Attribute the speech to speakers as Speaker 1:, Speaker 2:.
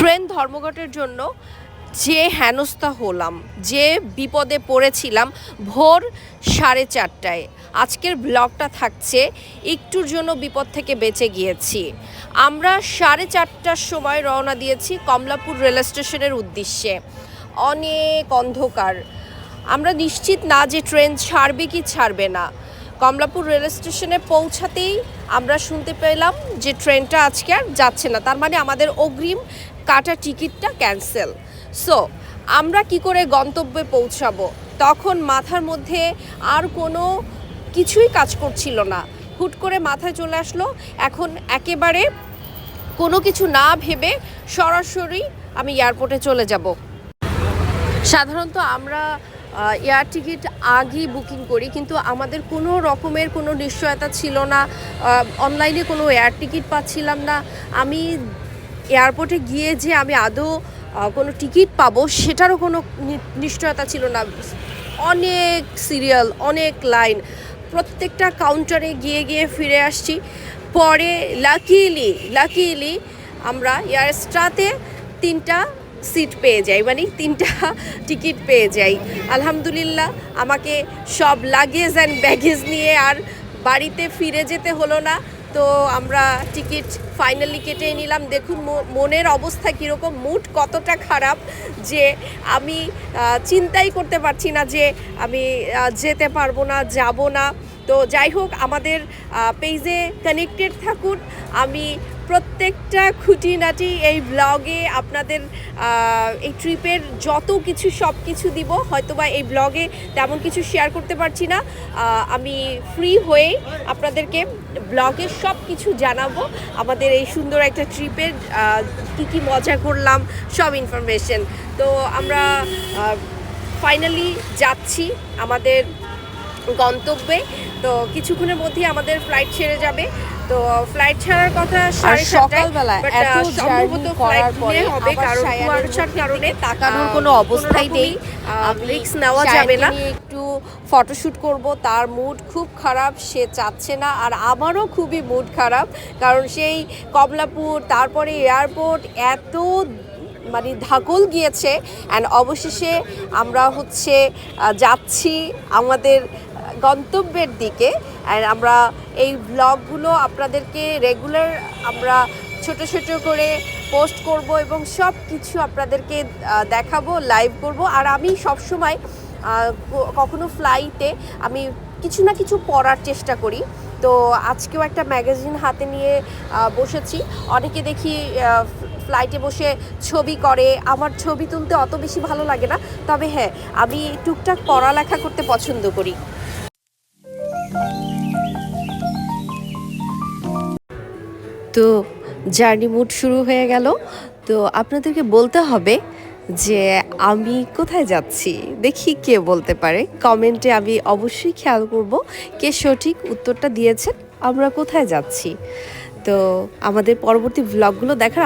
Speaker 1: Train ধর্মঘটের জন্য যে হেনস্থা হলাম, যে বিপদে পড়েছিলাম ভোর সাড়ে চারটায়। আজকের ব্লগটা থাকছে একটুর জন্য বিপদ থেকে বেঁচে গিয়েছি। আমরা সাড়ে চারটার সময় রওনা দিয়েছি কমলাপুর রেল স্টেশনের উদ্দেশ্যে। অনেক অন্ধকার। আমরা নিশ্চিত না যে ট্রেন ছাড়বে কি ছাড়বে না। কমলাপুর রেল স্টেশনে পৌঁছাতেই আমরা শুনতে পেলাম যে ট্রেনটা আজকে আর যাচ্ছে না। তার মানে আমাদের অগ্রিম কাটা টিকিটটা ক্যান্সেল। সো আমরা কি করে গন্তব্যে পৌঁছাবো? তখন মাথার মধ্যে আর কোনো কিছুই কাজ করছিল না। হুট করে মাথায় চলে আসলো। এখন একেবারে কোনো কিছু না ভেবে সরাসরি আমি এয়ারপোর্টে চলে যাব। সাধারণত আমরা এয়ার টিকিট আগেই বুকিং করি, কিন্তু আমাদের কোনো রকমের কোনো নিশ্চয়তা ছিল না। অনলাইনে কোনো এয়ার টিকিট পাচ্ছিলাম না। আমি এয়ারপোর্টে গিয়ে যে আমি আদৌ কোনো টিকিট পাবো, সেটারও কোনো নিশ্চয়তা ছিল না। অনেক সিরিয়াল, অনেক লাইন, প্রত্যেকটা কাউন্টারে গিয়ে গিয়ে ফিরে আসছি। পরে লাকিলি লাকিলি আমরা এয়ারস্ট্রাতে তিনটা সিট পেয়ে যাই মানে তিনটা টিকিট পেয়ে যাই। আলহামদুলিল্লাহ, আমাকে সব লাগেজ অ্যান্ড ব্যাগেজ নিয়ে আর বাড়িতে ফিরে যেতে হলো না। তো আমরা টিকিট ফাইনালি কেটে নিলাম। দেখুন মনের অবস্থা কীরকম মুড কতটা খারাপ যে আমি চিন্তাই করতে পারছি না যে আমি যেতে পারব না, যাব না। তো যাই হোক, আমাদের পেজে কানেক্টেড থাকুন। আমি প্রত্যেকটা খুঁটিনাটি এই ব্লগে আপনাদের এই ট্রিপের যত কিছু, সব কিছু দিব। হয়তোবা এই ব্লগে তেমন কিছু শেয়ার করতে পারছি না। আমি ফ্রি হয়েই আপনাদেরকে ব্লগে সব কিছু জানাব। আমাদের এই সুন্দর একটা ট্রিপের কী কী মজা করলাম, সব ইনফরমেশন তো আমরা ফাইনালি যাচ্ছি আমাদের গন্তব্যে। তো কিছুক্ষণের মধ্যেই আমাদের ফ্লাইট ছেড়ে যাবে। তো ফ্লাইট ছাড়ার কথা সাড়ে but,
Speaker 2: এত
Speaker 1: সম্ভবত ফ্লাইট delay হবে কারণ কুয়াশার কারণে
Speaker 2: তাকানোর কোনো অবস্থাই নেই।
Speaker 1: রিস্ক নেওয়া যাবে না।
Speaker 2: একটু ফটোশুট করব তার মুড খুব খারাপ সে চাচ্ছে না আর আমারও খুবই মুড খারাপ কারণ সেই কমলাপুর তারপরে এয়ারপোর্ট এত মানে ঢাকল গিয়েছে অ্যান্ড অবশেষে আমরা হচ্ছে যাচ্ছি আমাদের গন্তব্যের দিকে আর আমরা এই ব্লগগুলো আপনাদেরকে রেগুলার আমরা ছোট ছোট করে পোস্ট করব এবং সব কিছু আপনাদেরকে দেখাবো লাইভ করব। আর আমি সবসময় কখনো ফ্লাইটে আমি কিছু না কিছু পড়ার চেষ্টা করি। তো আজকেও একটা ম্যাগাজিন হাতে নিয়ে বসেছি। অনেকে দেখি ফ্লাইটে বসে ছবি করে। আমার ছবি তুলতে অত বেশি ভালো লাগে না। তবে হ্যাঁ আমি টুকটাক পড়ালেখা করতে পছন্দ করি। তো জার্নি মুড শুরু হয়ে গেল। তো আপনাদেরকে বলতে হবে যে আমি কোথায় যাচ্ছি? দেখি কে বলতে পারে। কমেন্টে আমি অবশ্যই খেয়াল করব কে সঠিক উত্তরটা দিয়েছেন, আমরা কোথায় যাচ্ছি। তো আমাদের পরবর্তী ব্লগগুলো দেখার